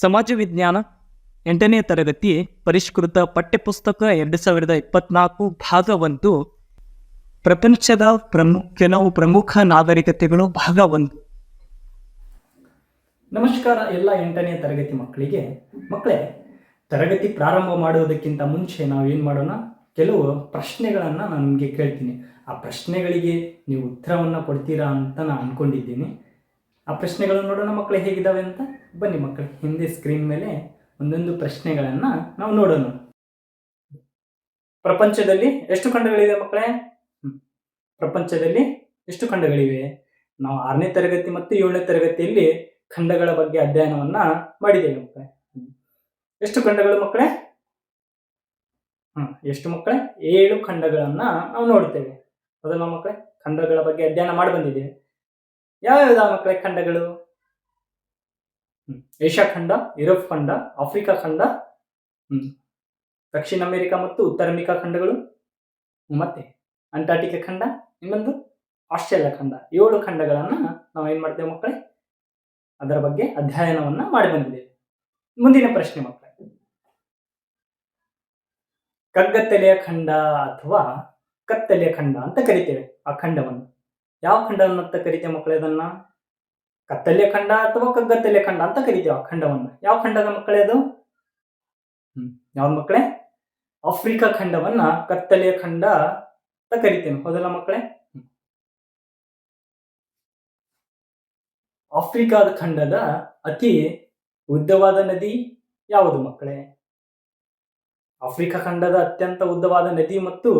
ಸಮಾಜ ವಿಜ್ಞಾನ ಎಂಟನೇ ತರಗತಿ ಪರಿಷ್ಕೃತ ಪಠ್ಯಪುಸ್ತಕ ಎರಡು ಸಾವಿರದ ಇಪ್ಪತ್ನಾಲ್ಕು ಭಾಗ ಒಂದು ಪ್ರಪಂಚದ ಪ್ರಮು, ಕೆಲವು ಪ್ರಮುಖ ನಾಗರಿಕತೆಗಳು ಭಾಗ ಒಂದು. ನಮಸ್ಕಾರ ಎಲ್ಲ ಎಂಟನೇ ತರಗತಿ ಮಕ್ಕಳಿಗೆ. ಮಕ್ಕಳೇ, ತರಗತಿ ಪ್ರಾರಂಭ ಮಾಡುವುದಕ್ಕಿಂತ ಮುಂಚೆ ನಾವು ಏನು ಮಾಡೋಣ? ಕೆಲವು ಪ್ರಶ್ನೆಗಳನ್ನು ನಾನು ನಿಮಗೆ ಕೇಳ್ತೀನಿ. ಆ ಪ್ರಶ್ನೆಗಳಿಗೆ ನೀವು ಉತ್ತರವನ್ನು ಕೊಡ್ತೀರಾ ಅಂತ ನಾನು ಅಂದ್ಕೊಂಡಿದ್ದೀನಿ ಆ ಪ್ರಶ್ನೆಗಳನ್ನು ನೋಡೋಣ ಮಕ್ಕಳು ಹೇಗಿದ್ದಾವೆ ಅಂತ? ಬನ್ನಿ ಮಕ್ಕಳು, ಹಿಂದೆ ಸ್ಕ್ರೀನ್ ಮೇಲೆ ಒಂದೊಂದು ಪ್ರಶ್ನೆಗಳನ್ನು ನಾವು ನೋಡೋಣ. ಪ್ರಪಂಚದಲ್ಲಿ ಎಷ್ಟು ಖಂಡಗಳಿವೆ ಮಕ್ಕಳೇ. ಪ್ರಪಂಚದಲ್ಲಿ ಎಷ್ಟು ಖಂಡಗಳಿವೆ? ನಾವು ಆರನೇ ತರಗತಿ ಮತ್ತು ಏಳನೇ ತರಗತಿಯಲ್ಲಿ ಖಂಡಗಳ ಬಗ್ಗೆ ಅಧ್ಯಯನವನ್ನ ಮಾಡಿದ್ದೇವೆ ಮಕ್ಕಳೇ. ಎಷ್ಟು ಖಂಡಗಳು ಮಕ್ಕಳೇ? ಹ್ಮ್, ಎಷ್ಟು ಮಕ್ಕಳೇ? ಏಳು ಖಂಡಗಳನ್ನ ನಾವು ನೋಡ್ತೇವೆ. ಅದನ್ನ ಮಕ್ಕಳೇ, ಖಂಡಗಳ ಬಗ್ಗೆ ಅಧ್ಯಯನ ಮಾಡಿ ಬಂದಿದ್ದೇವೆ. ಯಾವ್ಯಾವ ಮಕ್ಕಳ ಖಂಡಗಳು? ಏಷ್ಯಾ ಖಂಡ, ಯುರೋಪ್ ಖಂಡ, ಆಫ್ರಿಕಾ ಖಂಡ ದಕ್ಷಿಣ ಅಮೆರಿಕ ಮತ್ತು ಉತ್ತರ ಅಮೆರಿಕಾ ಖಂಡಗಳು ಮತ್ತೆ ಅಂಟಾರ್ಟಿಕಾ ಖಂಡ, ಇನ್ನೊಂದು ಆಸ್ಟ್ರೇಲಿಯಾ ಖಂಡ, ಏಳು ಖಂಡಗಳನ್ನ ನಾವು ಏನು ಮಾಡ್ತೇವೆ ಮಕ್ಕಳೇ ಅದರ ಬಗ್ಗೆ ಅಧ್ಯಯನವನ್ನ ಮಾಡಿ ಬಂದಿದ್ದೇವೆ. ಮುಂದಿನ ಪ್ರಶ್ನೆ ಮಕ್ಕಳೇ ಕಗ್ಗತ್ತಲೆಯ ಖಂಡ ಅಥವಾ ಕತ್ತಲೆಯ ಖಂಡ ಅಂತ ಕರಿತೇವೆ ಆ ಖಂಡವನ್ನು. ಯಾವ ಖಂಡವನ್ನು ಅಂತ ಕರಿತೇವೆ ಮಕ್ಕಳೇ ಅದನ್ನ? ಕತ್ತಲೆ ಖಂಡ ಅಥವಾ ಕಗ್ಗತ್ತಲೆ ಖಂಡ ಅಂತ ಕರಿತೇವೆ ಆ ಖಂಡವನ್ನ. ಯಾವ ಖಂಡದ ಮಕ್ಕಳೇ ಅದು? ಹ್ಮ್ ಯಾವ ಮಕ್ಕಳೇ? ಆಫ್ರಿಕಾ ಖಂಡವನ್ನ ಕತ್ತಲೆಯ ಖಂಡ ಅಂತ ಕರಿತೇನೆ ಹೌದಲ್ಲ ಮಕ್ಕಳೇ. ಆಫ್ರಿಕಾದ ಖಂಡದ ಅತಿ ಉದ್ದವಾದ ನದಿ ಯಾವುದು ಮಕ್ಕಳೇ? ಆಫ್ರಿಕಾ ಖಂಡದ ಅತ್ಯಂತ ಉದ್ದವಾದ ನದಿ ಮತ್ತು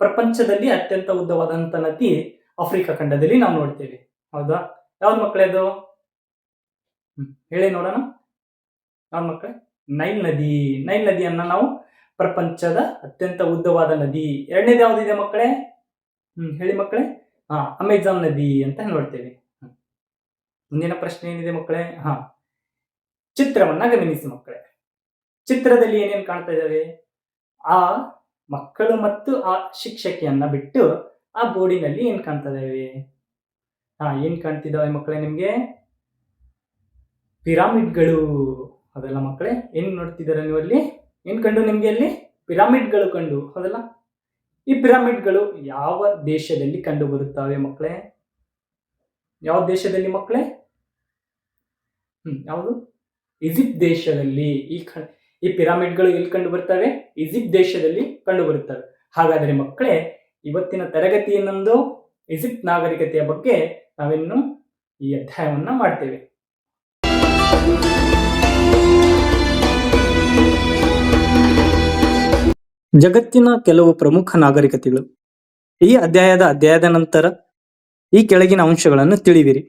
ಪ್ರಪಂಚದಲ್ಲಿ ಅತ್ಯಂತ ಉದ್ದವಾದಂತ ನದಿ ಆಫ್ರಿಕಾ ಖಂಡದಲ್ಲಿ ನಾವು ನೋಡ್ತೇವೆ. ಹೌದಾ? ಯಾವ್ದು ಮಕ್ಕಳದು ಹೇಳಿ ನೋಡೋಣ. ಯಾವ ಮಕ್ಕಳ? ನೈಲ್ ನದಿ. ನೈಲ್ ನದಿಯನ್ನ ನಾವು ಪ್ರಪಂಚದ ಅತ್ಯಂತ ಉದ್ದವಾದ ನದಿ. ಎರಡನೇದು ಯಾವ್ದಿದೆ ಮಕ್ಕಳೇ? ಹ್ಮ್, ಹೇಳಿ ಮಕ್ಕಳೇ. ಹಾ, ಅಮೆಜಾನ್ ನದಿ ಅಂತ ನೋಡ್ತೇವೆ. ಮುಂದಿನ ಪ್ರಶ್ನೆ ಏನಿದೆ ಮಕ್ಕಳೇ? ಹಾ. ಚಿತ್ರವನ್ನ ಗಮನಿಸಿ ಮಕ್ಕಳೇ. ಚಿತ್ರದಲ್ಲಿ ಏನೇನು ಕಾಣ್ತಾ ಇದ್ದಾವೆ ಆ ಮಕ್ಕಳು ಮತ್ತು ಆ ಶಿಕ್ಷಕಿಯನ್ನ ಬಿಟ್ಟು ಆ ಬೋರ್ಡಿನಲ್ಲಿ ಏನು ಕಾಣ್ತಾ ಹಾಂ ಹಾ ಏನ್ ಕಾಣ್ತಿದ್ದಾವೆ ಮಕ್ಕಳೇ ನಿಮಗೆ? ಪಿರಾಮಿಡ್ಗಳು. ಅದೆಲ್ಲ ಮಕ್ಕಳೇ, ಏನು ನೋಡ್ತಿದ್ದೀರಾ ನೀವು ಅಲ್ಲಿ? ಏನು ಕಂಡು ನಿಮಗೆ ಅಲ್ಲಿ? ಪಿರಾಮಿಡ್ಗಳು ಕಂಡು, ಹೌದಲ್ಲ? ಈ ಪಿರಾಮಿಡ್ಗಳು ಯಾವ ದೇಶದಲ್ಲಿ ಕಂಡು ಬರುತ್ತವೆ ಮಕ್ಕಳೇ? ಯಾವ ದೇಶದಲ್ಲಿ ಮಕ್ಕಳೇ? ಹ್ಮ್, ಯಾವುದು? ಈಜಿಪ್ಟ್ ದೇಶದಲ್ಲಿ. ಈ ಕ- ಈ ಪಿರಾಮಿಡ್ಗಳು ಎಲ್ಲಿ ಕಂಡು ಬರ್ತವೆ? ಈಜಿಪ್ಟ್ ದೇಶದಲ್ಲಿ ಕಂಡು ಬರುತ್ತವೆ. ಹಾಗಾದರೆ ಮಕ್ಕಳೇ ಇವತ್ತಿನ ತರಗತಿಯನ್ನೊಂದು ಈಜಿಪ್ಟ್ ನಾಗರಿಕತೆಯ ಬಗ್ಗೆ ನಾವಿನ್ನು ಈ ಅಧ್ಯಾಯವನ್ನ ಮಾಡ್ತೇವೆ. ಜಗತ್ತಿನ ಕೆಲವು ಪ್ರಮುಖ ನಾಗರಿಕತೆಗಳು. ಈ ಅಧ್ಯಾಯದ ಅಧ್ಯಾಯದ ನಂತರ ಈ ಕೆಳಗಿನ ಅಂಶಗಳನ್ನು ತಿಳಿವಿರಿ.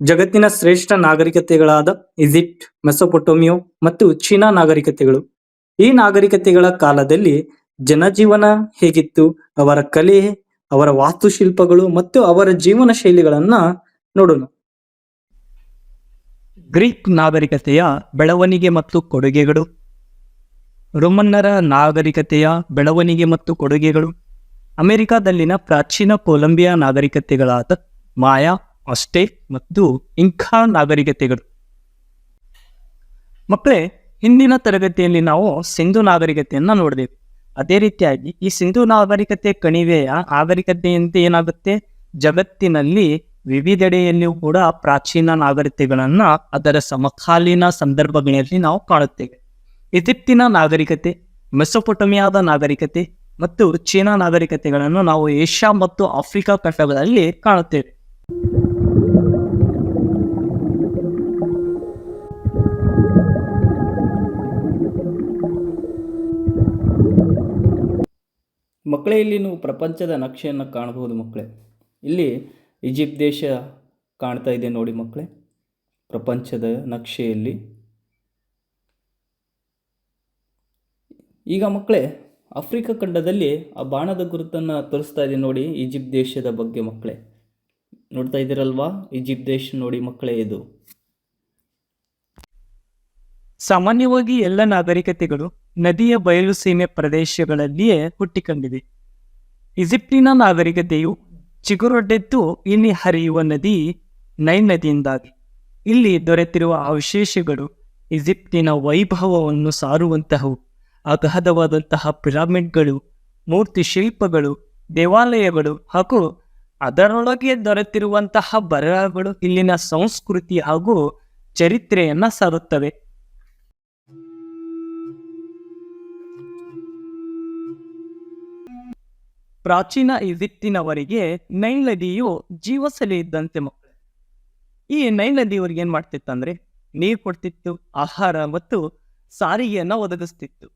ಜಗತ್ತಿನ ಶ್ರೇಷ್ಠ ನಾಗರಿಕತೆಗಳಾದ ಈಜಿಪ್ಟ್, ಮೆಸೊಪೊಟೋಮಿಯೋ ಮತ್ತು ಚೀನಾ ನಾಗರಿಕತೆಗಳು. ಈ ನಾಗರಿಕತೆಗಳ ಕಾಲದಲ್ಲಿ ಜನಜೀವನ ಹೇಗಿತ್ತು, ಅವರ ಕಲೆ, ಅವರ ವಾಸ್ತುಶಿಲ್ಪಗಳು ಮತ್ತು ಅವರ ಜೀವನ ಶೈಲಿಗಳನ್ನ ನೋಡೋಣ. ಗ್ರೀಕ್ ನಾಗರಿಕತೆಯ ಬೆಳವಣಿಗೆ ಮತ್ತು ಕೊಡುಗೆಗಳು. ರೋಮನ್ನರ ನಾಗರಿಕತೆಯ ಬೆಳವಣಿಗೆ ಮತ್ತು ಕೊಡುಗೆಗಳು. ಅಮೆರಿಕಾದಲ್ಲಿನ ಪ್ರಾಚೀನ ಕೊಲಂಬಿಯಾ ನಾಗರಿಕತೆಗಳಾದ ಮಾಯಾ ಆಸ್ಟೇಕ್ ಮತ್ತು ಇಂಖಾ ನಾಗರಿಕತೆಗಳು. ಮಕ್ಕಳೇ, ಹಿಂದಿನ ತರಗತಿಯಲ್ಲಿ ನಾವು ಸಿಂಧು ನಾಗರಿಕತೆಯನ್ನ ನೋಡಿದೆವು. ಅದೇ ರೀತಿಯಾಗಿ ಈ ಸಿಂಧು ನಾಗರಿಕತೆ ಕಣಿವೆಯ ನಾಗರಿಕತೆಯಂತೆ ಏನಾಗುತ್ತೆ? ಜಗತ್ತಿನಲ್ಲಿ ವಿವಿಧೆಡೆಯಲ್ಲಿಯೂ ಕೂಡ ಪ್ರಾಚೀನ ನಾಗರಿಕತೆಗಳನ್ನ ಅದರ ಸಮಕಾಲೀನ ಸಂದರ್ಭಗಳಲ್ಲಿ ನಾವು ಕಾಣುತ್ತೇವೆ. ಈಜಿಪ್ತಿನ ನಾಗರಿಕತೆ, ಮೆಸೊಪೊಟಮಿಯಾದ ನಾಗರಿಕತೆ ಮತ್ತು ಚೀನಾ ನಾಗರಿಕತೆಗಳನ್ನು ನಾವು ಏಷ್ಯಾ ಮತ್ತು ಆಫ್ರಿಕಾ ಖಂಡಗಳಲ್ಲಿ ಕಾಣುತ್ತೇವೆ. ಮಕ್ಕಳೇ ಇಲ್ಲಿ ನೀವು ಪ್ರಪಂಚದ ನಕ್ಷೆಯನ್ನು ಕಾಣಬಹುದು ಮಕ್ಕಳೇ. ಇಲ್ಲಿ ಈಜಿಪ್ಟ್ ದೇಶ ಕಾಣ್ತಾ ಇದೆ ನೋಡಿ ಮಕ್ಕಳೇ. ಪ್ರಪಂಚದ ನಕ್ಷೆಯಲ್ಲಿ. ಈಗ ಮಕ್ಕಳೇ, ಆಫ್ರಿಕಾ ಖಂಡದಲ್ಲಿ ಆ ಬಾಣದ ಗುರುತನ್ನು ತೋರಿಸ್ತಾ ಇದೆ ನೋಡಿ ಈಜಿಪ್ಟ್ ದೇಶದ ಬಗ್ಗೆ ಮಕ್ಕಳೇ. ನೋಡ್ತಾ ಇದ್ದೀರಲ್ವಾ? ಈಜಿಪ್ಟ್ ದೇಶ ನೋಡಿ ಮಕ್ಕಳೇ ಇದು. ಸಾಮಾನ್ಯವಾಗಿ ಎಲ್ಲ ನಾಗರಿಕತೆಗಳು ನದಿಯ ಬಯಲು ಸೀಮೆ ಪ್ರದೇಶಗಳಲ್ಲಿಯೇ ಹುಟ್ಟಿಕೊಂಡಿದೆ. ಈಜಿಪ್ಟಿನ ನಾಗರಿಕತೆಯು ಚಿಗುರೊಡ್ಡೆದ್ದು ಇಲ್ಲಿ ಹರಿಯುವ ನದಿ ನೈ ನದಿಯಿಂದಾಗಿ ಇಲ್ಲಿ ದೊರೆತಿರುವ ಅವಶೇಷಗಳು ಈಜಿಪ್ಟಿನ ವೈಭವವನ್ನು ಸಾರುವಂತಹವು. ಅಗಾಧವಾದಂತಹ ಪಿರಾಮಿಡ್ಗಳು ಮೂರ್ತಿ ಶಿಲ್ಪಗಳು ದೇವಾಲಯಗಳು ಹಾಗೂ ಅದರೊಳಗೆ ದೊರೆತಿರುವಂತಹ ಬರಹಗಳು ಇಲ್ಲಿನ ಸಂಸ್ಕೃತಿ ಹಾಗೂ ಚರಿತ್ರೆಯನ್ನು ಸಾರುತ್ತವೆ. ಪ್ರಾಚೀನ ಈಜಿಪ್ಟಿನವರಿಗೆ ನೈಲ್ ನದಿಯು ಜೀವಸಲೆ ಇದ್ದಂತೆ ಮಕ್ಕಳು. ಈ ನೈಲ್ ನದಿ ಅವ್ರಿಗೆ ಏನ್ ಮಾಡ್ತಿತ್ತಂದ್ರೆ ನೀರು ಕೊಡ್ತಿತ್ತು, ಆಹಾರ ಮತ್ತು ಸಾರಿಗೆಯನ್ನ ಒದಗಿಸ್ತಿತ್ತು.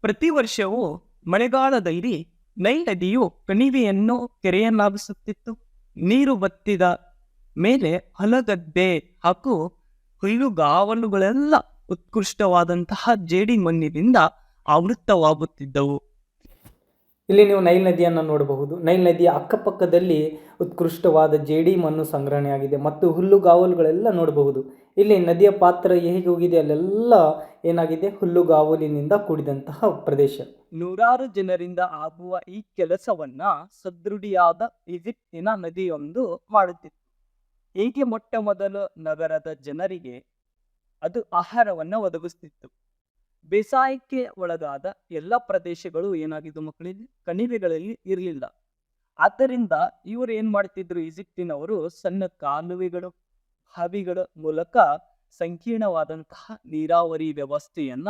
ಪ್ರತಿ ವರ್ಷವೂ ಮಳೆಗಾಲದಲ್ಲಿ ನೈಲ್ ನದಿಯು ಕಣಿವೆಯನ್ನು ಕೆರೆಯನ್ನಾಗಿಸುತ್ತಿತ್ತು. ನೀರು ಬತ್ತಿದ ಮೇಲೆ ಹೊಲಗದ್ದೆ ಹಾಗೂ ಹುಲ್ಲುಗಾವಲುಗಳೆಲ್ಲ ಉತ್ಕೃಷ್ಟವಾದಂತಹ ಜೇಡಿ ಮಣ್ಣಿನಿಂದ ಆವೃತ್ತವಾಗುತ್ತಿದ್ದವು. ಇಲ್ಲಿ ನೀವು ನೈಲ್ ನದಿಯನ್ನು ನೋಡಬಹುದು. ನೈಲ್ ನದಿಯ ಅಕ್ಕಪಕ್ಕದಲ್ಲಿ ಉತ್ಕೃಷ್ಟವಾದ ಜೇಡಿ ಮಣ್ಣು ಸಂಗ್ರಹಣೆಯಾಗಿದೆ ಮತ್ತು ಹುಲ್ಲುಗಾವಲುಗಳೆಲ್ಲ ನೋಡಬಹುದು. ಇಲ್ಲಿ ನದಿಯ ಪಾತ್ರ ಹೇಗೆ ಹೋಗಿದೆ ಅಲ್ಲೆಲ್ಲ ಏನಾಗಿದೆ? ಹುಲ್ಲುಗಾವಲಿನಿಂದ ಕೂಡಿದಂತಹ ಪ್ರದೇಶ. ನೂರಾರು ಜನರಿಂದ ಆಗುವ ಈ ಕೆಲಸವನ್ನ ಸದೃಢಿಯಾದ ಈಜಿಪ್ಟಿನ ನದಿಯೊಂದು ಮಾಡುತ್ತಿತ್ತು ಹೀಗೆ ಮೊಟ್ಟ ಮೊದಲು ನಗರದ ಜನರಿಗೆ ಅದು ಆಹಾರವನ್ನು ಒದಗಿಸ್ತಿತ್ತು. ಬೇಸಾಯಕ್ಕೆ ಒಳಗಾದ ಎಲ್ಲ ಪ್ರದೇಶಗಳು ಏನಾಗಿದ್ದು ಮಕ್ಕಳಿಗೆ? ಕಣಿವೆಗಳಲ್ಲಿ ಇರಲಿಲ್ಲ. ಆದ್ದರಿಂದ ಇವರು ಏನ್ ಮಾಡ್ತಿದ್ರು ಈಜಿಪ್ಟಿನವರು? ಸಣ್ಣ ಕಾಲುವೆಗಳು ಹವಿಗಳ ಮೂಲಕ ಸಂಕೀರ್ಣವಾದಂತಹ ನೀರಾವರಿ ವ್ಯವಸ್ಥೆಯನ್ನ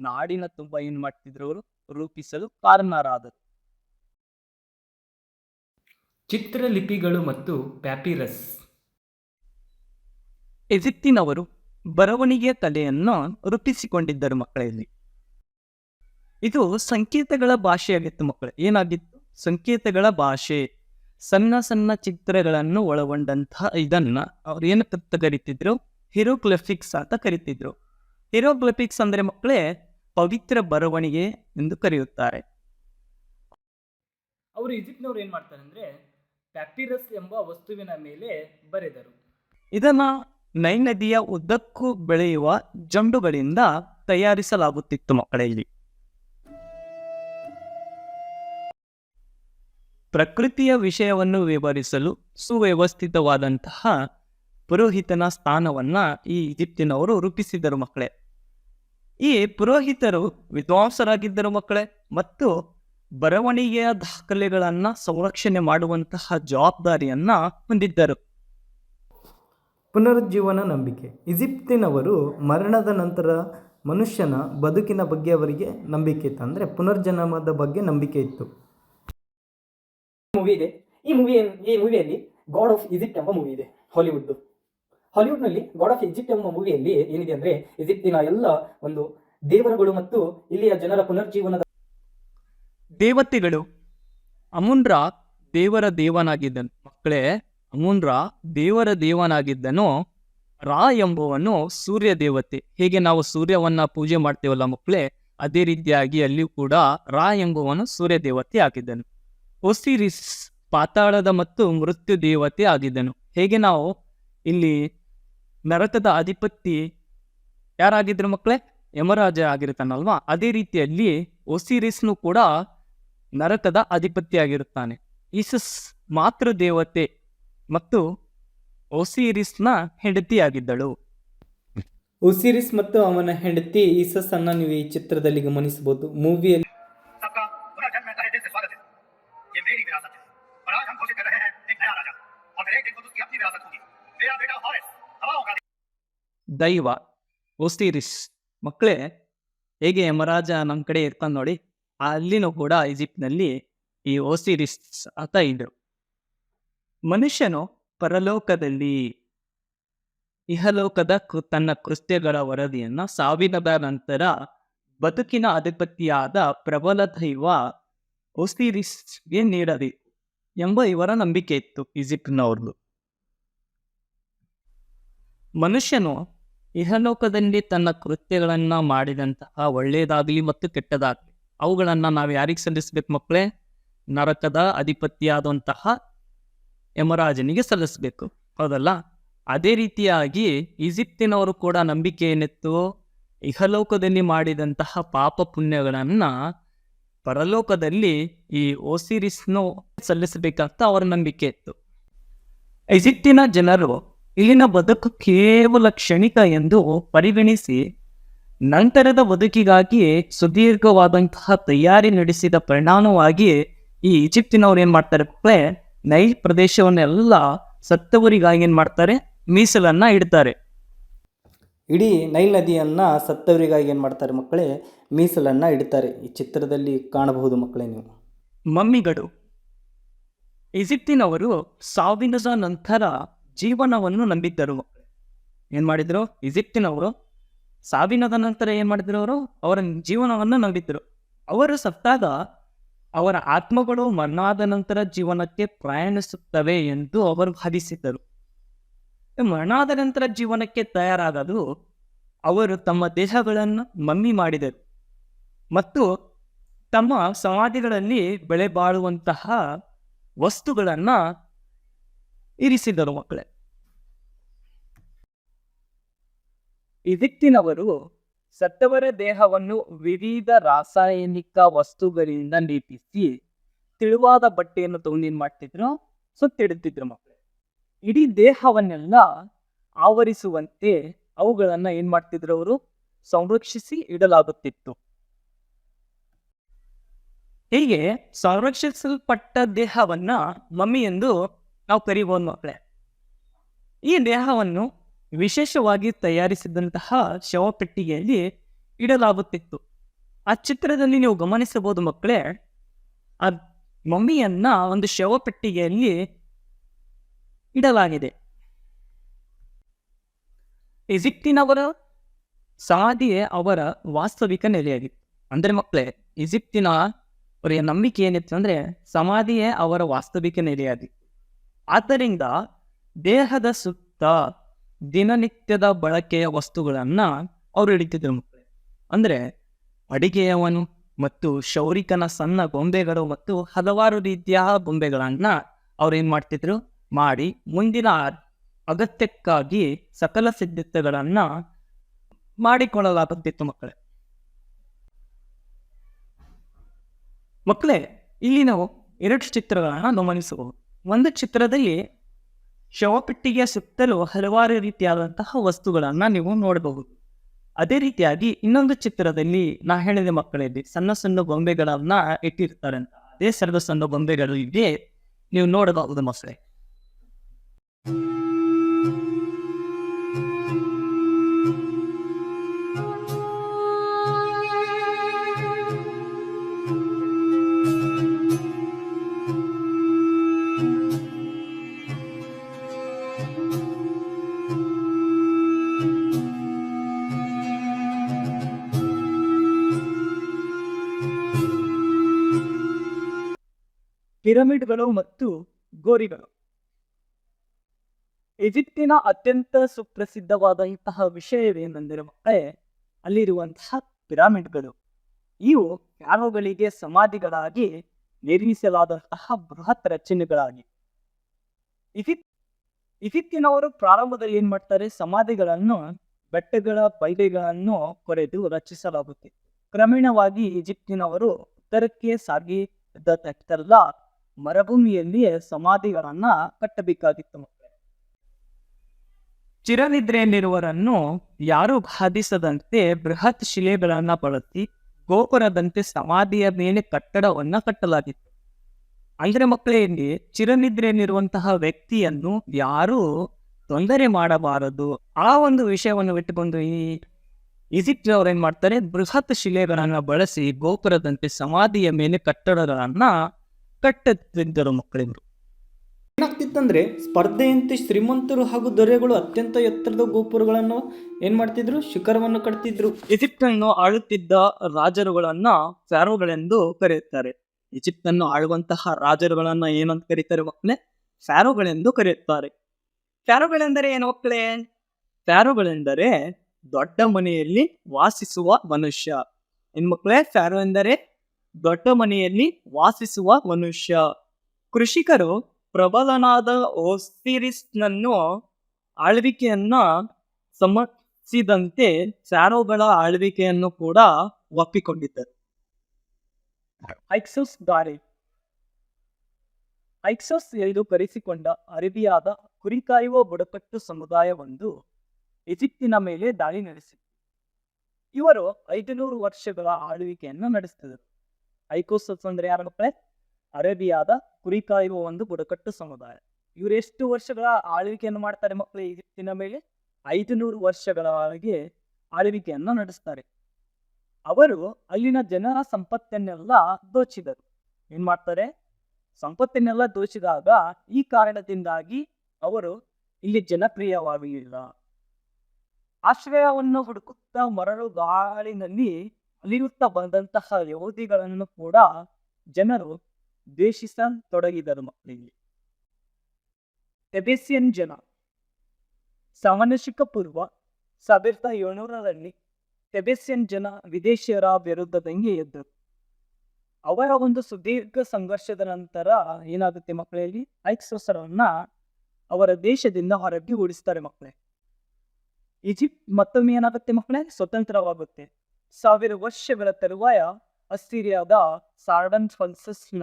ನಾಡಿನ ತುಂಬಾ ಏನ್ ಮಾಡ್ತಿದ್ರು ಅವರು? ರೂಪಿಸಲು ಕಾರಣರಾದರು. ಚಿತ್ರಲಿಪಿಗಳು ಮತ್ತು ಪ್ಯಾಪಿರಸ್. ಈಜಿಪ್ಟಿನವರು ಬರವಣಿಗೆಯ ಕಲೆಯನ್ನು ರೂಪಿಸಿಕೊಂಡಿದ್ದರು ಮಕ್ಕಳಲ್ಲಿ. ಇದು ಸಂಕೇತಗಳ ಭಾಷೆಯಾಗಿತ್ತು ಮಕ್ಕಳು. ಏನಾಗಿತ್ತು? ಸಂಕೇತಗಳ ಭಾಷೆ. ಸಣ್ಣ ಸಣ್ಣ ಚಿತ್ರಗಳನ್ನು ಒಳಗೊಂಡಂತಹ ಇದನ್ನ ಅವ್ರು ಏನು ಕತ್ತ ಕರಿತಿದ್ರು? ಹಿರೋಗ್ಲಿಫಿಕ್ಸ್ ಅಂತ ಕರಿತಿದ್ರು. ಹಿರೋಗ್ಲಿಫಿಕ್ಸ್ ಅಂದ್ರೆ ಮಕ್ಕಳೇ ಪವಿತ್ರ ಬರವಣಿಗೆ ಎಂದು ಕರೆಯುತ್ತಾರೆ. ಅವರು ಈಜಿಪ್ಟ್ನವ್ರು ಏನ್ ಮಾಡ್ತಾರೆ ಅಂದ್ರೆ ಪ್ಯಾಪಿರಸ್ ಎಂಬ ವಸ್ತುವಿನ ಮೇಲೆ ಬರೆದರು. ಇದನ್ನ ನೈಲ್ ನದಿಯ ಉದ್ದಕ್ಕೂ ಬೆಳೆಯುವ ಜಂಡುಗಳಿಂದ ತಯಾರಿಸಲಾಗುತ್ತಿತ್ತು ಮಕ್ಕಳಲ್ಲಿ. ಪ್ರಕೃತಿಯ ವಿಷಯವನ್ನು ವಿವರಿಸಲು ಸುವ್ಯವಸ್ಥಿತವಾದಂತಹ ಪುರೋಹಿತನ ಸ್ಥಾನವನ್ನ ಈ ಈಜಿಪ್ಟಿನವರು ರೂಪಿಸಿದರು ಮಕ್ಕಳೇ. ಈ ಪುರೋಹಿತರು ವಿದ್ವಾಂಸರಾಗಿದ್ದರು ಮಕ್ಕಳೇ ಮತ್ತು ಬರವಣಿಗೆಯ ದಾಖಲೆಗಳನ್ನ ಸಂರಕ್ಷಣೆ ಮಾಡುವಂತಹ ಜವಾಬ್ದಾರಿಯನ್ನ ಹೊಂದಿದ್ದರು. ಪುನರುಜ್ಜೀವನ ನಂಬಿಕೆ. ಈಜಿಪ್ತಿನವರು ಮರಣದ ನಂತರ ಮನುಷ್ಯನ ಬದುಕಿನ ಬಗ್ಗೆ ಅವರಿಗೆ ನಂಬಿಕೆ ಇತ್ತು. ಅಂದರೆ ಪುನರ್ಜನ್ಮದ ಬಗ್ಗೆ ನಂಬಿಕೆ ಇತ್ತು. ಮೂವಿ ಇದೆ. ಈ ಮೂವಿ ಈ ಮೂವಿಯಲ್ಲಿ ಗಾಡ್ ಆಫ್ ಈಜಿಪ್ಟ್ ಎಂಬ ಮೂವಿ ಇದೆ. ಹಾಲಿವುಡ್ ಹಾಲಿವುಡ್ನಲ್ಲಿ ಗಾಡ್ ಆಫ್ ಈಜಿಪ್ಟ್ ಎಂಬ ಮೂವಿಯಲ್ಲಿ ಏನಿದೆ ಅಂದರೆ ಈಜಿಪ್ಟಿನ ಎಲ್ಲ ಒಂದು ದೇವರುಗಳು ಮತ್ತು ಇಲ್ಲಿಯ ಜನರ ಪುನರ್ಜೀವನದ ದೇವತೆಗಳು ಅಮುನ್ರಾ ದೇವರ ದೇವನಾಗಿದ್ದನು. ಮಕ್ಕಳೇ ಅಮುನ್ರ ದೇವರ ದೇವನಾಗಿದ್ದನು, ರಾ ಎಂಬುವನು ಸೂರ್ಯ ದೇವತೆ ಹೇಗೆ ನಾವು ಸೂರ್ಯವನ್ನ ಪೂಜೆ ಮಾಡ್ತೇವಲ್ಲ ಮಕ್ಕಳೇ, ಅದೇ ರೀತಿಯಾಗಿ ಅಲ್ಲಿ ಕೂಡ ರಾ ಎಂಬುವನು ಸೂರ್ಯ ದೇವತೆ ಆಗಿದ್ದನು. ಒಸಿರಿಸ್ ಪಾತಾಳದ ಮತ್ತು ಮೃತ್ಯು ದೇವತೆ ಆಗಿದ್ದನು. ಹೇಗೆ ನಾವು ಇಲ್ಲಿ ನರಕದ ಅಧಿಪತಿ ಯಾರಾಗಿದ್ರು ಮಕ್ಕಳೇ, ಯಮರಾಜ ಆಗಿರ್ತಾನಲ್ವಾ? ಅದೇ ರೀತಿಯಲ್ಲಿ ಒಸಿರಿಸ್ನು ಕೂಡ ನರಕದ ಅಧಿಪತಿಯಾಗಿರುತ್ತಾನೆ ಈಸಸ್ ಮಾತೃ ದೇವತೆ ಮತ್ತು ಒಸಿರಿಸ್ನ ಹೆಂಡತಿಯಾಗಿದ್ದಳು. ಒಸಿರಿಸ್ ಮತ್ತು ಅವನ ಹೆಂಡತಿ ಈಸಸ್ ಅನ್ನ ನೀವು ಈ ಚಿತ್ರದಲ್ಲಿ ಗಮನಿಸಬಹುದು. ಮೂವಿಯಲ್ಲಿ ದೈವ ಒಸಿರಿಸ್ ಮಕ್ಕಳೇ ಹೇಗೆ ಯಮರಾಜ ನಮ್ಮ ಕಡೆ ಇರ್ತಾನೆ ನೋಡಿ ಅಲ್ಲಿನೂ ಕೂಡ ಈಜಿಪ್ಟ್ನಲ್ಲಿ ಈ ಓಸಿರಿಸ್ ಅಂತ ಇದ್ರು. ಮನುಷ್ಯನು ಪರಲೋಕದಲ್ಲಿ ಇಹಲೋಕದ ಕೃ- ತನ್ನ ಕೃತ್ಯಗಳ ವರದಿಯನ್ನು ಸಾವಿನದ ನಂತರ ಬದುಕಿನ ಅಧಿಪತಿಯಾದ ಪ್ರಬಲ ದೈವ ಒಸಿರಿಸ್ಗೆ ನೀಡಬೇಕು ಎಂಬ ಇವರ ನಂಬಿಕೆ ಇತ್ತು ಈಜಿಪ್ಟ್ನವ್ರದ್ದು. ಮನುಷ್ಯನು ಇಹಲೋಕದಲ್ಲಿ ತನ್ನ ಕೃತ್ಯಗಳನ್ನ ಮಾಡಿದಂತಹ ಒಳ್ಳೆಯದಾಗಲಿ ಮತ್ತು ಕೆಟ್ಟದಾಗಲಿ, ಅವುಗಳನ್ನ ನಾವು ಯಾರಿಗೆ ಸಲ್ಲಿಸ್ಬೇಕು ಮಕ್ಕಳೇ ನರಕದ ಅಧಿಪತಿಯಾದಂತಹ ಯಮರಾಜನಿಗೆ ಸಲ್ಲಿಸಬೇಕು. ಹೌದಲ್ಲ? ಅದೇ ರೀತಿಯಾಗಿ ಈಜಿಪ್ತಿನವರು ಕೂಡ ನಂಬಿಕೆ ಏನಿತ್ತು ಇಹಲೋಕದಲ್ಲಿ ಮಾಡಿದಂತಹ ಪಾಪ ಪುಣ್ಯಗಳನ್ನ ಪರಲೋಕದಲ್ಲಿ ಈ ಓಸಿರಿಸ್ನು ಸಲ್ಲಿಸಬೇಕಂತ ಅವರ ನಂಬಿಕೆ ಇತ್ತು. ಈಜಿಪ್ಟಿನ ಜನರು ಇಲ್ಲಿನ ಬದುಕು ಕೇವಲ ಕ್ಷಣಿಕ ಎಂದು ಪರಿಗಣಿಸಿ ನಂತರದ ಬದುಕಿಗಾಗಿ ಸುದೀರ್ಘವಾದಂತಹ ತಯಾರಿ ನಡೆಸಿದ ಪರಿಣಾಮವಾಗಿ ಈ ಈಜಿಪ್ತಿನವ್ರು ಏನ್ ಮಾಡ್ತಾರೆ ನೈಲ್ ಪ್ರದೇಶವನ್ನೆಲ್ಲ ಸತ್ತವರಿಗಾಗಿ ಏನು ಮಾಡ್ತಾರೆ? ಮೀಸಲನ್ನು ಇಡ್ತಾರೆ. ಇಡೀ ನೈಲ್ ನದಿಯನ್ನು ಸತ್ತವರಿಗಾಗಿ ಏನು ಮಾಡ್ತಾರೆ ಮಕ್ಕಳೇ? ಮೀಸಲನ್ನು ಇಡ್ತಾರೆ. ಈ ಚಿತ್ರದಲ್ಲಿ ಕಾಣಬಹುದು ಮಕ್ಕಳೇ ನೀವು. ಮಮ್ಮಿಗಳು ಈಜಿಪ್ತಿನವರು ಸಾವಿನ ನಂತರ ಜೀವನವನ್ನು ನಂಬಿದ್ದರು. ಏನು ಮಾಡಿದರು? ಈಜಿಪ್ತಿನವರು ಸಾವಿನದ ನಂತರ ಏನು ಮಾಡಿದ್ರು ಅವರು? ಅವರ ಜೀವನವನ್ನು ನಂಬಿದ್ದರು ಅವರು ಸತ್ತಾಗ ಅವರ ಆತ್ಮಗಳು ಮರಣಾದ ನಂತರ ಜೀವನಕ್ಕೆ ಪ್ರಯಾಣಿಸುತ್ತವೆ ಎಂದು ಅವರು ಭಾವಿಸಿದ್ದರು ಮರಣಾದ ನಂತರ ಜೀವನಕ್ಕೆ ತಯಾರಾಗಲು ಅವರು ತಮ್ಮ ದೇಹಗಳನ್ನು ಮಮ್ಮಿ ಮಾಡಿದರು ಮತ್ತು ತಮ್ಮ ಸಮಾಧಿಗಳಲ್ಲಿ ಬೆಳೆ ಬಾಳುವಂತಹ ವಸ್ತುಗಳನ್ನ ಇರಿಸಿದರು ಮಕ್ಕಳೇ. ಈಜಿಪ್ತಿನವರು ಸತ್ತವರ ದೇಹವನ್ನು ವಿವಿಧ ರಾಸಾಯನಿಕ ವಸ್ತುಗಳಿಂದ ನೀಪಿಸಿ ತಿಳುವಾದ ಬಟ್ಟೆಯನ್ನು ತಗೊಂಡು ಏನ್ ಮಾಡ್ತಿದ್ರು? ಸುತ್ತಿಡುತ್ತಿದ್ರು ಮಕ್ಕಳು ಇಡೀ ದೇಹವನ್ನೆಲ್ಲ ಆವರಿಸುವಂತೆ ಅವುಗಳನ್ನ ಏನ್ ಮಾಡ್ತಿದ್ರು ಅವರು? ಸಂರಕ್ಷಿಸಿ ಇಡಲಾಗುತ್ತಿತ್ತು. ಹೀಗೆ ಸಂರಕ್ಷಿಸಲ್ಪಟ್ಟ ದೇಹವನ್ನ ಮಮ್ಮಿ ಎಂದು ನಾವು ಕರಿಬಹುದು ಮಕ್ಕಳೇ ಈ ದೇಹವನ್ನು ವಿಶೇಷವಾಗಿ ತಯಾರಿಸಿದಂತಹ ಶವಪೆಟ್ಟಿಗೆಯಲ್ಲಿ ಇಡಲಾಗುತ್ತಿತ್ತು. ಆ ಚಿತ್ರದಲ್ಲಿ ನೀವು ಗಮನಿಸಬಹುದು ಮಕ್ಕಳೇ, ಆ ಮಮ್ಮಿಯನ್ನ ಒಂದು ಶವಪೆಟ್ಟಿಗೆಯಲ್ಲಿ ಇಡಲಾಗಿದೆ. ಈಜಿಪ್ಟಿನವರ ಸಮಾಧಿಯೇ ಅವರ ವಾಸ್ತವಿಕ ನೆಲೆಯಾಗಿತ್ತು. ಅಂದ್ರೆ ಮಕ್ಕಳೇ ಈಜಿಪ್ತಿನ ಅವರ ನಂಬಿಕೆ ಏನಿತ್ತು ಅಂದ್ರೆ ಸಮಾಧಿಯೇ ಅವರ ವಾಸ್ತವಿಕ ನೆಲೆಯಾಗಿತ್ತು ಆದ್ದರಿಂದ ದೇಹದ ಸುತ್ತ ದಿನನಿತ್ಯದ ಬಳಕೆಯ ವಸ್ತುಗಳನ್ನ ಅವರು ಹಿಡಿತಿದ್ರು ಮಕ್ಕಳೇ ಅಂದ್ರೆ ಅಡಿಗೆಯವನು ಮತ್ತು ಶೌರಿಕನ ಸಣ್ಣ ಗೊಂಬೆಗಳು ಮತ್ತು ಹಲವಾರು ರೀತಿಯ ಗೊಂಬೆಗಳನ್ನ ಅವ್ರು ಏನ್ ಮಾಡ್ತಿದ್ರು? ಮಾಡಿ ಮುಂದಿನ ಅಗತ್ಯಕ್ಕಾಗಿ ಸಕಲ ಸಿದ್ಧತೆಗಳನ್ನ ಮಾಡಿಕೊಳ್ಳಲಾಗುತ್ತಿತ್ತು ಮಕ್ಕಳೇ ಮಕ್ಕಳೇ ಇಲ್ಲಿ ನಾವು ಎರಡು ಚಿತ್ರಗಳನ್ನ ಗಮನಿಸಬಹುದು. ಒಂದು ಚಿತ್ರದಲ್ಲಿ ಶವಪೆಟ್ಟಿಗೆಯ ಸುತ್ತಲೂ ಹಲವಾರು ರೀತಿಯಾದಂತಹ ವಸ್ತುಗಳನ್ನ ನೀವು ನೋಡಬಹುದು. ಅದೇ ರೀತಿಯಾಗಿ ಇನ್ನೊಂದು ಚಿತ್ರದಲ್ಲಿ ನಾ ಹೇಳಿದ ಮಕ್ಕಳಲ್ಲಿ ಸಣ್ಣ ಸಣ್ಣ ಗೊಂಬೆಗಳನ್ನ ಇಟ್ಟಿರ್ತಾರೆ ಅಂತ ಅದೇ ಸಣ್ಣ ಸಣ್ಣ ಗೊಂಬೆಗಳು ನೀವು ನೋಡಬಹುದು ಮಕ್ಕಳೇ. ಪಿರಮಿಡ್ಗಳು ಮತ್ತು ಗೋರಿಗಳು. ಈಜಿಪ್ಟಿನ ಅತ್ಯಂತ ಸುಪ್ರಸಿದ್ಧವಾದಂತಹ ವಿಷಯವೇನೆಂದರೆ ಮತ್ತೆ ಅಲ್ಲಿರುವಂತಹ ಪಿರಾಮಿಡ್ಗಳು. ಇವು ಯಾರೋಗಳಿಗೆ ಸಮಾಧಿಗಳಾಗಿ ನಿರ್ಮಿಸಲಾದಂತಹ ಬೃಹತ್ ರಚನೆಗಳಾಗಿ ಇಜಿಪ್ ಇಜಿಪ್ತಿನವರು ಪ್ರಾರಂಭದಲ್ಲಿ ಏನ್ ಮಾಡ್ತಾರೆ? ಸಮಾಧಿಗಳನ್ನು ಬೆಟ್ಟಗಳ ಬೈಲೆಗಳನ್ನು ಕೊರೆದು ರಚಿಸಲಾಗುತ್ತೆ. ಕ್ರಮೇಣವಾಗಿ ಈಜಿಪ್ಟಿನವರು ಉತ್ತರಕ್ಕೆ ಸಾಗಿದ ತಟ್ಟೆಲ್ಲ ಮರುಭೂಮಿಯಲ್ಲಿ ಸಮಾಧಿಗಳನ್ನ ಕಟ್ಟಬೇಕಾಗಿತ್ತು ಚಿರನಿದ್ರೆಯಲ್ಲಿರುವರನ್ನು ಯಾರು ಬಾಧಿಸದಂತೆ ಬೃಹತ್ ಶಿಲೆಗಳನ್ನ ಬಳಸಿ ಗೋಪುರದಂತೆ ಸಮಾಧಿಯ ಮೇಲೆ ಕಟ್ಟಡವನ್ನ ಕಟ್ಟಲಾಗಿತ್ತು. ಅಂದ್ರೆ ಮಕ್ಕಳೇ, ಇಲ್ಲಿ ಚಿರನಿದ್ರೆಯಲ್ಲಿರುವಂತಹ ವ್ಯಕ್ತಿಯನ್ನು ಯಾರು ತೊಂದರೆ ಮಾಡಬಾರದು. ಆ ಒಂದು ವಿಷಯವನ್ನು ಬಿಟ್ಟುಕೊಂಡು ಈ ಈಜಿಪ್ಟ್ ಅವ್ರು ಏನ್ ಮಾಡ್ತಾರೆ, ಬೃಹತ್ ಶಿಲೆಗಳನ್ನ ಬಳಸಿ ಗೋಪುರದಂತೆ ಸಮಾಧಿಯ ಮೇಲೆ ಕಟ್ಟಡಗಳನ್ನ ಕಟ್ಟುತ್ತಿದ್ದರು ಮಕ್ಕಳಿಂದರು. ಏನಾಗ್ತಿತ್ತಂದ್ರೆ ಸ್ಪರ್ಧೆಯಂತೆ ಶ್ರೀಮಂತರು ಹಾಗೂ ದೊರೆಗಳು ಅತ್ಯಂತ ಎತ್ತರದ ಗೋಪುರಗಳನ್ನು ಏನ್ ಮಾಡ್ತಿದ್ರು? ಶಿಖರವನ್ನು ಕಟ್ತಿದ್ರು. ಈಜಿಪ್ಟ್ ಅನ್ನು ಆಳುತ್ತಿದ್ದ ರಾಜರುಗಳನ್ನ ಫ್ಯಾರೋಗಳೆಂದು ಕರೆಯುತ್ತಾರೆ. ಈಜಿಪ್ಟ್ ಅನ್ನು ಆಳುವಂತಹ ರಾಜರುಗಳನ್ನ ಏನಂತ ಕರೀತಾರೆ ಮಕ್ಕಳೇ? ಫ್ಯಾರೋಗಳೆಂದು ಕರೆಯುತ್ತಾರೆ. ಫ್ಯಾರೋಗಳೆಂದರೆ ಏನು ಮಕ್ಕಳೇ? ಫ್ಯಾರೋಗಳೆಂದರೆ ದೊಡ್ಡ ಮನೆಯಲ್ಲಿ ವಾಸಿಸುವ ಮನುಷ್ಯ. ಏನ್ ಮಕ್ಕಳೇ? ಫ್ಯಾರೋ ಎಂದರೆ ದೊಡ್ಡ ಮನೆಯಲ್ಲಿ ವಾಸಿಸುವ ಮನುಷ್ಯ. ಕೃಷಿಕರು ಪ್ರಬಲನಾದ ಓಸ್ತಿರಿಸ್ನನ್ನು ಆಳ್ವಿಕೆಯನ್ನ ಸಮರ್ಥಿಸಿದಂತೆ ಸ್ಯಾರೋಗಳ ಆಳ್ವಿಕೆಯನ್ನು ಕೂಡ ಒಪ್ಪಿಕೊಂಡಿದ್ದರು. ಐಕ್ಸೋಸ್ ದಾರಿ ಐಕ್ಸೋಸ್ ಎಂದು ಕರೆಸಿಕೊಂಡ ಅರಬಿಯಾದ ಕುರಿಕಾಯುವ ಬುಡಕಟ್ಟು ಸಮುದಾಯವೊಂದು ಈಜಿಪ್ತಿನ ಮೇಲೆ ದಾಳಿ ನಡೆಸಿತು ಇವರು ಐದುನೂರು ವರ್ಷಗಳ ಆಳ್ವಿಕೆಯನ್ನು ನಡೆಸಿದರು. ಐಕೋಸಸ್ ಅಂದ್ರೆ ಯಾರ ಅರೇಬಿಯಾದ ಕುರಿಕಾಯುವ ಒಂದು ಬುಡಕಟ್ಟು ಸಮುದಾಯ. ಇವರು ಎಷ್ಟು ವರ್ಷಗಳ ಆಳ್ವಿಕೆಯನ್ನು ಮಾಡ್ತಾರೆ ಮಕ್ಕಳು ಈಜಿಪ್ತಿನ ಮೇಲೆ? ಐದುನೂರು ವರ್ಷಗಳವರೆಗೆ ಆಳ್ವಿಕೆಯನ್ನು ನಡೆಸ್ತಾರೆ. ಅವರು ಅಲ್ಲಿನ ಜನರ ಸಂಪತ್ತನ್ನೆಲ್ಲ ದೋಚಿದರು. ಏನ್ ಮಾಡ್ತಾರೆ? ಸಂಪತ್ತನ್ನೆಲ್ಲ ದೋಚಿದಾಗ ಈ ಕಾರಣದಿಂದಾಗಿ ಅವರು ಇಲ್ಲಿ ಜನಪ್ರಿಯವಾಗಲಿಲ್ಲ ಆಶ್ರಯವನ್ನು ಹುಡುಕುತ್ತಾ ಮರಳು ಗಾಳಿನಲ್ಲಿ ಅಲಿಯುತ್ತಾ ಬಂದಂತಹ ಯಹೂದಿಗಳನ್ನು ಕೂಡ ಜನರು ದ್ವೇಷಿಸತೊಡಗಿದರು ಮಕ್ಕಳಿಗೆ ಟೆಬೆಸಿಯನ್ ಜನ ಸಾಮಾನ್ಯಶಿಕ ಪೂರ್ವ ಸಾವಿರದ ಏಳ್ನೂರರಲ್ಲಿ ಟೆಬೆಸಿಯನ್ ಜನ ವಿದೇಶಿಯರ ವಿರುದ್ಧ ದಂಗೆ ಎದ್ದರು. ಅವರ ಒಂದು ಸುದೀರ್ಘ ಸಂಘರ್ಷದ ನಂತರ ಏನಾಗುತ್ತೆ ಮಕ್ಕಳಲ್ಲಿ? ಐಕ್ಸೋಸರನ್ನ ಅವರ ದೇಶದಿಂದ ಹೊರಗೆ ಓಡಿಸ್ತಾರೆ ಮಕ್ಕಳೇ. ಈಜಿಪ್ಟ್ ಮತ್ತೊಮ್ಮೆ ಏನಾಗುತ್ತೆ ಮಕ್ಕಳೇ? ಸ್ವತಂತ್ರವಾಗುತ್ತೆ. ಸಾವಿರ ವರ್ಷಗಳ ತರುವಾಯ ಅಸ್ಸಿರಿಯಾದ ಸಾರ್ಡನ್ ಫನ್ಸಸ್ನ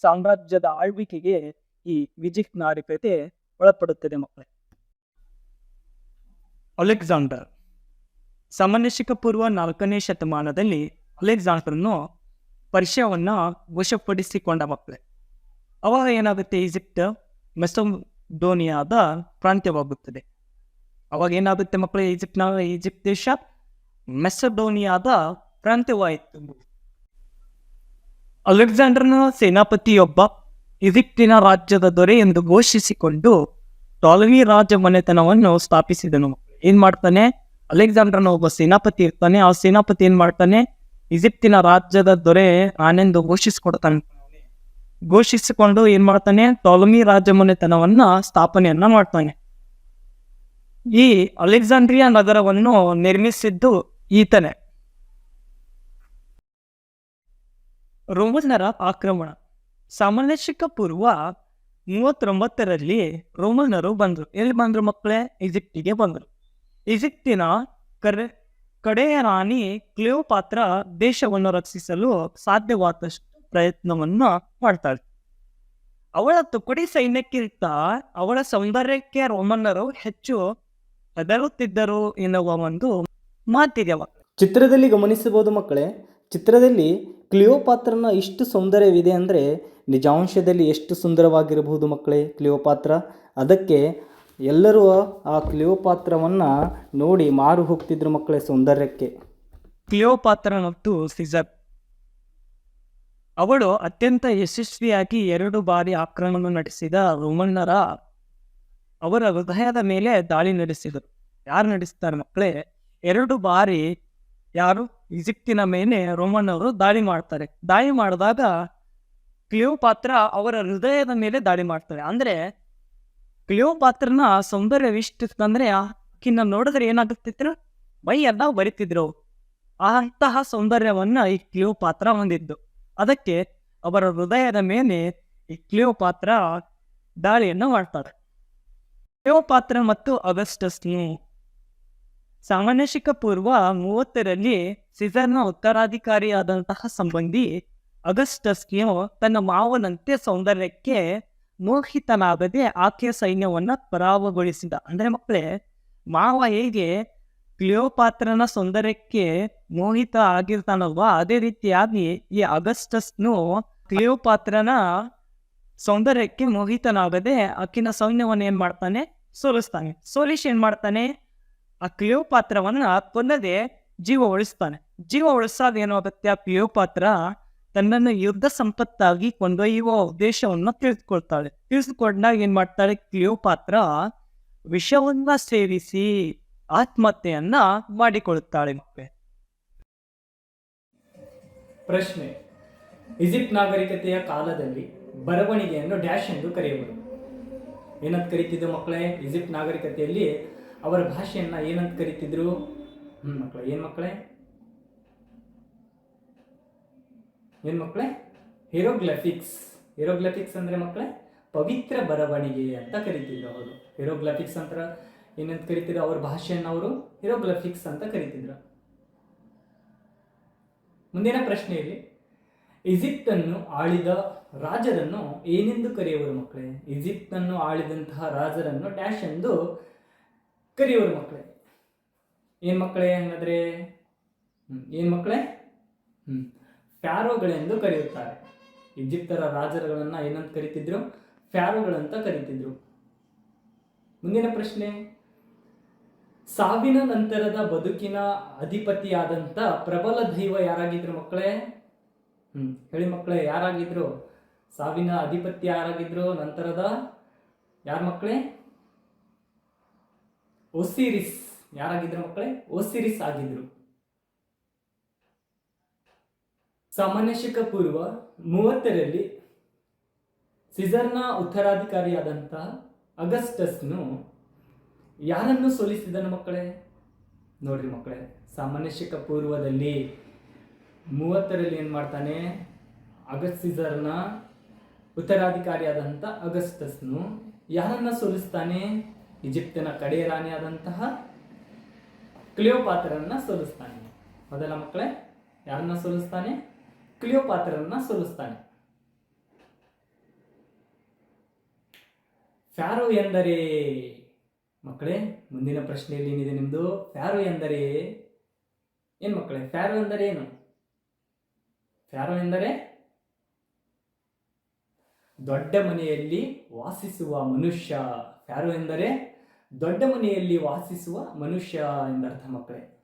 ಸಾಮ್ರಾಜ್ಯದ ಆಳ್ವಿಕೆಗೆ ಈ ವಿಜಿಕ್ ನಾಗರಿಕತೆ ಒಳಪಡುತ್ತದೆ ಮಕ್ಕಳೇ. ಅಲೆಕ್ಸಾಂಡರ್. ಸಮನಶಿಕ ಪೂರ್ವ ನಾಲ್ಕನೇ ಶತಮಾನದಲ್ಲಿ ಅಲೆಕ್ಸಾಂಡರ್ನು ಪರ್ಷಿಯಾವನ್ನ ವಶಪಡಿಸಿಕೊಂಡ ಮಕ್ಕಳೇ. ಅವಾಗ ಏನಾಗುತ್ತೆ ಈಜಿಪ್ಟ್, ಮೆಸೊಡೋನಿಯಾದ ಪ್ರಾಂತ್ಯವಾಗುತ್ತದೆ. ಅವಾಗ ಏನಾಗುತ್ತೆ ಮಕ್ಕಳೇ ಈಜಿಪ್ಟ್ನ ಈಜಿಪ್ಟ್ ದೇಶ? ಮೆಸಡೋನಿಯಾದ ಪ್ರಾಂತ್ಯವಾಯಿತು. ಅಲೆಕ್ಸಾಂಡರ್ನ ಸೇನಾಪತಿಯೊಬ್ಬ ಈಜಿಪ್ಟಿನ ರಾಜ್ಯದ ದೊರೆ ಎಂದು ಘೋಷಿಸಿಕೊಂಡು ಟಾಲಮಿ ರಾಜ ಮನೆತನವನ್ನು ಸ್ಥಾಪಿಸಿದನು. ಏನ್ ಮಾಡ್ತಾನೆ? ಅಲೆಕ್ಸಾಂಡರ್ನ ಒಬ್ಬ ಸೇನಾಪತಿ ಇರ್ತಾನೆ. ಆ ಸೇನಾಪತಿ ಏನ್ ಮಾಡ್ತಾನೆ? ಈಜಿಪ್ಟಿನ ರಾಜ್ಯದ ದೊರೆ ನಾನೆಂದು ಘೋಷಿಸಿಕೊಡ್ತಾನೆ. ಘೋಷಿಸಿಕೊಂಡು ಏನ್ ಮಾಡ್ತಾನೆ? ಟಾಲಮಿ ರಾಜ ಮನೆತನವನ್ನ ಸ್ಥಾಪನೆಯನ್ನ ಮಾಡ್ತಾನೆ. ಈ ಅಲೆಕ್ಸಾಂಡ್ರಿಯಾ ನಗರವನ್ನು ನಿರ್ಮಿಸಿದ್ದು ಈತನೇ. ರೋಮನ್ನರ ಆಕ್ರಮಣ. ಸಾಮಾನ್ಯಶಿಕ ಪೂರ್ವ ಮೂವತ್ತೊಂಬತ್ತರಲ್ಲಿ ರೋಮನ್ನರು ಬಂದರು. ಎಲ್ಲಿ ಬಂದರು ಮಕ್ಕಳೇ? ಈಜಿಪ್ಟಿಗೆ ಬಂದರು. ಈಜಿಪ್ಟಿನ ಕರೆ, ಕಡೆಯ ರಾಣಿ ಕ್ಲಿಯೋಪಾತ್ರ ದೇಶವನ್ನು ರಕ್ಷಿಸಲು ಸಾಧ್ಯವಾದಷ್ಟು ಪ್ರಯತ್ನವನ್ನು ಮಾಡ್ತಾಳೆ. ಅವಳ ತುಕಡಿ ಸೈನ್ಯಕ್ಕಿಂತ ಅವಳ ಸೌಂದರ್ಯಕ್ಕೆ ರೋಮನ್ನರು ಹೆಚ್ಚು ಹೆದರುತ್ತಿದ್ದರು ಎನ್ನುವ ಒಂದು ಮಾತಿದೆ ಚಿತ್ರದಲ್ಲಿ ಗಮನಿಸಬಹುದು ಮಕ್ಕಳೇ ಚಿತ್ರದಲ್ಲಿ ಕ್ಲಿಯೋಪಾತ್ರನ ಇಷ್ಟು ಸೌಂದರ್ಯವಿದೆ ಅಂದರೆ ನಿಜಾಂಶದಲ್ಲಿ ಎಷ್ಟು ಸುಂದರವಾಗಿರಬಹುದು ಮಕ್ಕಳೇ ಕ್ಲಿಯೋಪಾತ್ರ? ಅದಕ್ಕೆ ಎಲ್ಲರೂ ಆ ಕ್ಲಿಯೋಪಾತ್ರವನ್ನು ನೋಡಿ ಮಾರು ಹೋಗ್ತಿದ್ರು ಮಕ್ಕಳೇ ಸೌಂದರ್ಯಕ್ಕೆ. ಕ್ಲಿಯೋಪಾತ್ರ ಮತ್ತು ಸಿಸರ್ ಅವಳು ಅತ್ಯಂತ ಯಶಸ್ವಿಯಾಗಿ ಎರಡು ಬಾರಿ ಆಕ್ರಮಣ ನಡೆಸಿದ ರೋಮನ್ನರ ಅವರ ಹೃದಯದ ಮೇಲೆ ದಾಳಿ ನಡೆಸಿದರು. ಯಾರು ನಡೆಸ್ತಾರೆ ಮಕ್ಕಳೇ? ಎರಡು ಬಾರಿ ಯಾರು? ಈಜಿಪ್ಟಿನ ಮೇಲೆ ರೋಮನ್ ಅವರು ದಾಳಿ ಮಾಡ್ತಾರೆ. ದಾಳಿ ಮಾಡಿದಾಗ ಕ್ಲಿಯೋಪಾತ್ರ ಅವರ ಹೃದಯದ ಮೇಲೆ ದಾಳಿ ಮಾಡ್ತಾರೆ. ಅಂದ್ರೆ ಕ್ಲಿಯೋ ಕ್ಲಿಯೋಪಾತ್ರನ ಅಂದ್ರೆ ಆಕಿನ್ನ ನೋಡಿದ್ರೆ ಏನಾಗುತ್ತಿದ್ರು ಮೈ ಎಲ್ಲ ಬರಿತಿದ್ರು ಅಂತಹ ಸೌಂದರ್ಯವನ್ನ ಈ ಕ್ಲಿಯೋಪಾತ್ರ ಹೊಂದಿದ್ದು. ಅದಕ್ಕೆ ಅವರ ಹೃದಯದ ಮೇಲೆ ಈ ಕ್ಲಿಯೋಪಾತ್ರ ದಾಳಿಯನ್ನು ಮಾಡ್ತಾರೆ. ಕ್ಲಿಯೋ ಪಾತ್ರ ಮತ್ತು ಅಗಸ್ಟಸ್ನು ಸಾಮಾನ್ಯಶಿಕ ಪೂರ್ವ ಮೂವತ್ತರಲ್ಲಿ ಸಿಸರ್ನ ಉತ್ತರಾಧಿಕಾರಿಯಾದಂತಹ ಸಂಬಂಧಿ ಅಗಸ್ಟಸ್ಕಿಯು ತನ್ನ ಮಾವನಂತೆ ಸೌಂದರ್ಯಕ್ಕೆ ಮೋಹಿತನಾಗದೆ ಆಕೆಯ ಸೈನ್ಯವನ್ನ ಪರಾವಗೊಳಿಸಿದ. ಅಂದ್ರೆ ಮಕ್ಕಳೇ, ಮಾವ ಹೇಗೆ ಕ್ಲಿಯೋಪಾತ್ರನ ಸೌಂದರ್ಯಕ್ಕೆ ಮೋಹಿತ ಆಗಿರ್ತಾನಲ್ವಾ, ಅದೇ ರೀತಿಯಾಗಿ ಈ ಅಗಸ್ಟಸ್ನು ಕ್ಲಿಯೋಪಾತ್ರನ ಸೌಂದರ್ಯಕ್ಕೆ ಮೋಹಿತನಾಗದೆ ಆಕಿನ ಸೈನ್ಯವನ್ನ ಏನ್ ಮಾಡ್ತಾನೆ, ಸೋಲಿಸ್ತಾನೆ. ಸೋಲಿಸಿ ಏನ್ ಮಾಡ್ತಾನೆ? ಆ ಕ್ಲಿಯೋಪಾತ್ರವನ್ನ ಕೊಲ್ಲದೆ ಜೀವ ಉಳಿಸ್ತಾನೆ. ಜೀವ ಉಳಿಸಾದ ಏನಾಗುತ್ತೆ ಆ ಕ್ಲಿಯೋಪಾತ್ರ ತನ್ನನ್ನು ಯುದ್ಧ ಸಂಪತ್ತಾಗಿ ಕೊಂಡೊಯ್ಯುವ ಉದ್ದೇಶವನ್ನು ತಿಳಿದುಕೊಳ್ತಾಳೆ ತಿಳಿದುಕೊಂಡಾಗ ಏನ್ ಮಾಡ್ತಾಳೆ? ಕ್ಲಿಯೋಪಾತ್ರ ವಿಷವನ್ನ ಸೇವಿಸಿ ಆತ್ಮಹತ್ಯೆಯನ್ನ ಮಾಡಿಕೊಳ್ಳುತ್ತಾಳೆ ಮಕ್ಕಳೇ ಪ್ರಶ್ನೆ. ಈಜಿಪ್ಟ್ ನಾಗರಿಕತೆಯ ಕಾಲದಲ್ಲಿ ಬರವಣಿಗೆಯನ್ನು ಡ್ಯಾಶ್ ಎಂದು ಕರೆಯಬಹುದು. ಏನಂತ ಕರಿತಿದ್ರು ಮಕ್ಕಳೇ, ಈಜಿಪ್ಟ್ ನಾಗರಿಕತೆಯಲ್ಲಿ ಅವರ ಭಾಷೆಯನ್ನು ಏನಂತ ಕರಿತಿದ್ರು? ಹ್ಞೂ ಮಕ್ಕಳೇ ಏನ್ ಮಕ್ಕಳೇ ಏನ್ ಮಕ್ಕಳೇ ಹಿರೋಗ್ಲಫಿಕ್ಸ್ ಹಿರೋಗ್ಲಫಿಕ್ಸ್ ಅಂದ್ರೆ ಮಕ್ಕಳೇ ಪವಿತ್ರ ಬರವಣಿಗೆ ಅಂತ ಕರಿತಿದ್ರು ಅವರು. ಹಿರೋಗ್ಲಫಿಕ್ಸ್ ಅಂತ ಏನಂತ ಕರಿತಿದ್ರು? ಅವ್ರ ಭಾಷೆಯನ್ನು ಅವರು ಹಿರೋಗ್ಲಫಿಕ್ಸ್ ಅಂತ ಕರಿತಿದ್ರು. ಮುಂದಿನ ಪ್ರಶ್ನೆಯಲ್ಲಿ ಈಜಿಪ್ಟ್ ಅನ್ನು ಆಳಿದ ರಾಜರನ್ನು ಏನೆಂದು ಕರೆಯುವರು ಮಕ್ಕಳೇ ಈಜಿಪ್ಟನ್ನು ಆಳಿದಂತಹ ರಾಜರನ್ನು ಡ್ಯಾಶ್ ಎಂದು ಕರೆಯುವರು ಮಕ್ಕಳೇ ಏನು ಮಕ್ಕಳೇ ಹಂಗಾದ್ರೆ? ಏನು ಮಕ್ಕಳೇ ಹ್ಮ್, ಫ್ಯಾರೋಗಳೆಂದು ಕರೆಯುತ್ತಾರೆ. ಈಜಿಪ್ತರ ರಾಜರುಗಳನ್ನು ಏನಂತ ಕರಿತಿದ್ರು? ಫ್ಯಾರೋಗಳಂತ ಕರೀತಿದ್ರು. ಮುಂದಿನ ಪ್ರಶ್ನೆ. ಸಾವಿನ ನಂತರದ ಬದುಕಿನ ಅಧಿಪತಿಯಾದಂಥ ಪ್ರಬಲ ದೈವ ಯಾರಾಗಿದ್ರು ಮಕ್ಕಳೇ ಹ್ಞೂ ಹೇಳಿ ಮಕ್ಕಳೇ ಯಾರಾಗಿದ್ರು? ಸಾವಿನ ಅಧಿಪತಿ ಯಾರಾಗಿದ್ರು? ನಂತರದ? ಯಾರ ಮಕ್ಕಳೇ ಒಸಿರಿಸ್ ಯಾರಾಗಿದ್ರು ಮಕ್ಕಳೇ? ಒಸಿರಿಸ್ ಆಗಿದ್ರು. ಸಾಮಾನ್ಯ ಶಕ ಪೂರ್ವ ಮೂವತ್ತರಲ್ಲಿ ಸಿಸರ್ನ ಉತ್ತರಾಧಿಕಾರಿಯಾದಂತಹ ಅಗಸ್ಟಸ್ನು ಯಾರನ್ನು ಸೋಲಿಸಿದನು ಮಕ್ಕಳೇ? ನೋಡ್ರಿ ಮಕ್ಕಳೇ ಸಾಮಾನ್ಯ ಶಕ ಪೂರ್ವದಲ್ಲಿ ಮೂವತ್ತರಲ್ಲಿ ಏನು ಮಾಡ್ತಾನೆ? ಅಗಸ್ಟ್ ಸಿಸರ್ನ ಉತ್ತರಾಧಿಕಾರಿಯಾದಂಥ ಅಗಸ್ಟಸ್ನು ಯಾರನ್ನ ಸೋಲಿಸ್ತಾನೆ? ಈಜಿಪ್ತಿನ ಕಡೆಯ ರಾಣಿಯಾದಂತಹ ಕ್ಲಿಯೋಪಾತ್ರರನ್ನ ಸೋಲಿಸ್ತಾನೆ. ಮೊದಲ ಮಕ್ಕಳೇ, ಯಾರನ್ನ ಸೋಲಿಸ್ತಾನೆ? ಕ್ಲಿಯೋಪಾತ್ರರನ್ನ ಸೋಲಿಸ್ತಾನೆ. ಫ್ಯಾರೋ ಎಂದರೆ, ಮಕ್ಕಳೇ, ಮುಂದಿನ ಪ್ರಶ್ನೆಯಲ್ಲಿ ಏನಿದೆ ನಿಮ್ದು? ಫ್ಯಾರೋ ಎಂದರೆ ಏನು ಮಕ್ಕಳೇ ಫ್ಯಾರೋ ಎಂದರೆ ಏನು? ಫ್ಯಾರೋ ಎಂದರೆ ದೊಡ್ಡ ಮನೆಯಲ್ಲಿ ವಾಸಿಸುವ ಮನುಷ್ಯ. ಫ್ಯಾರೋ ಎಂದರೆ ದೊಡ್ಡ ಮನೆಯಲ್ಲಿ ವಾಸಿಸುವ ಮನುಷ್ಯ ಎಂದರ್ಥ ಮಕ್ಕಳೇ.